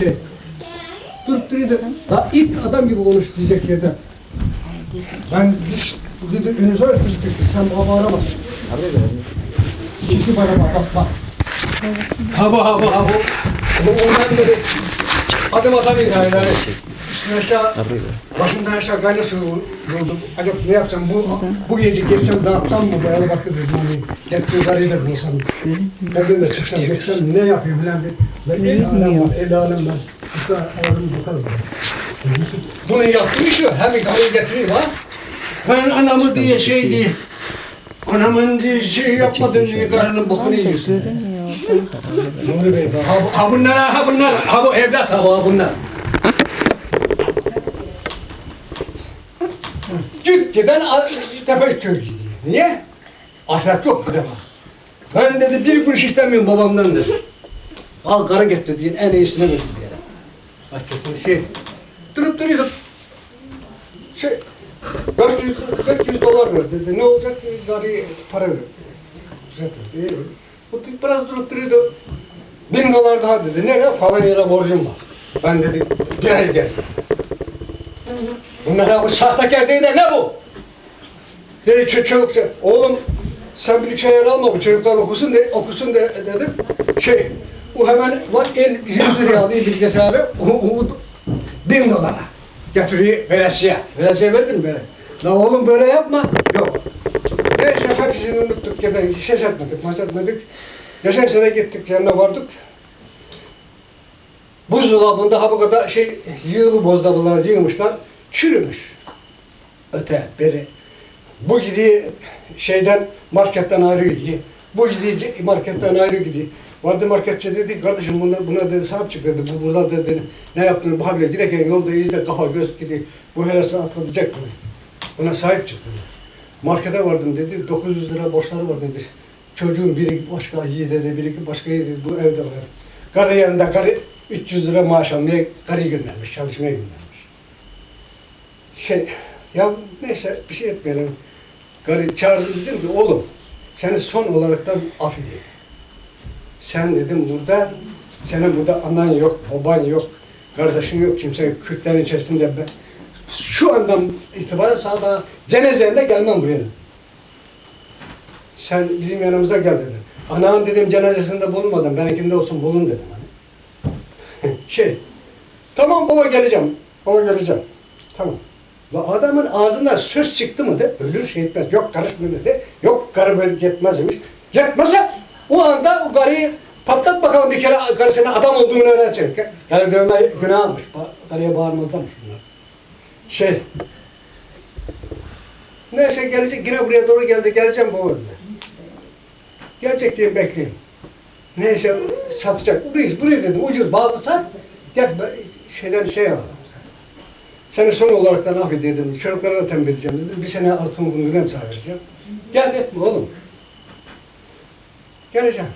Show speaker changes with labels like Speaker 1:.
Speaker 1: Şey. Durup duruyordu. La it adam gibi konuş diyecek yerde. Ben dedi önünüze öpmüştük. Sen bana bağıramazsın. İki bana bak bak bak. Ha bu ha bu ha bu. Bu ondan dedi. Adım atamayın yani. yani. Üstüne aşağı, başımdan aşağı kayna su vurdu. Acaba ne yapsam bu, bu gece geçsem yapsam mı? Böyle baktı dedim karıyı da bulsam. Ben de çıksam geçsem ne yapayım falan dedi. Ben el alem var, el alem var. Bu kadar ağzım bu kadar. Bunu yaptım işte. Hem karıyı getireyim ha. Ben anamı diye şey diye. Anamın diye şey yapmadın diye karının bokunu yiyorsun. Nuri Bey, ha, bu- ha bunlar, ha bunlar, ha bu evlat, ha bu ha bunlar. Git giden tepe gidiyor. Niye? Aşağı yok bir defa. Ben dedi bir kuruş istemiyorum babamdan dedi. Al karı getir diye en iyisini verdi diye. Bak kesin şey, durup duruyor. Şey, 400, 400 dolar ver dedi. Ne olacak? Gari para ver. Dedi. Bu tip biraz durup duruyordu. Bin dolar daha dedi. Nereye? Falan yere borcum var. Ben dedi, gel gel. Bunlar bu sahtekar değil de ne bu? Dedi çocuk, çocuk oğlum sen bir şey alma bu çocuklar okusun de, okusun de dedim. Şey, o hemen var el 100 liraya alıyor bilgisayarı, o, o, bin dolara. Getiriyor veresiye. Veresiye verdin mi böyle? La oğlum böyle yapma. Yok. Neyse hepsini unuttuk ya da ses etmedik, maç etmedik. Geçen sene gittik yanına vardık. Buzdolabında ha bu kadar şey yığılı bozdolaplar yığmışlar. Çürümüş. Öte beri. Bu gidiyor şeyden marketten ayrı gidiyor. Bu gidiyor marketten ayrı gidiyor. Vardı marketçi dedi kardeşim buna, buna dedi sahip çık dedi. Bu burada dedi ne yaptığını bak dedi. Giderken yolda iyice kafa göz gidiyor. Bu helası atlatacak mı? Buna sahip çık dedi. Markete vardım dedi. 900 lira borçları var dedi. Çocuğun biri başka iyi dedi. Biri başka iyi dedi. Bu evde var. Karı yanında karı 300 lira maaş almaya karıyı göndermiş. Çalışmaya göndermiş. Şey ya neyse bir şey etmeyelim. Karı çağırdı dedim ki oğlum seni son olaraktan affedeyim. Sen dedim burada senin burada anan yok, baban yok, kardeşin yok, kimse Kürtlerin içerisinde ben. Şu andan itibaren sana da cenazende gelmem buraya. Sen bizim yanımıza gel dedim. Anam dedim cenazesinde bulunmadım, benimkinde olsun bulun dedim. Hani. şey, tamam baba geleceğim, baba geleceğim. Tamam. Ve adamın ağzından söz çıktı mı de ölür şey etmez. Yok karışmıyor dedi. Yok karı böyle yetmezmiş. Yetmezse o anda o karıyı patlat bakalım bir kere karısına adam olduğunu öğrenecek. Yani dövme günah almış. Ba- Karıya bağırmazlarmış bunlar. Şey. Neyse gelecek yine buraya doğru geldi. Geleceğim baba dedi. Gelecek diye bekleyeyim. Neyse satacak. Burayı, burayı dedim ucuz bağlı sat. Gel şeyden şey al. Seni son olarak da affedeyim. Çocuklara da tembih edeceğim dedim. Bir sene altın bunu bilen vereceğim. Gel etme oğlum. Geleceğim.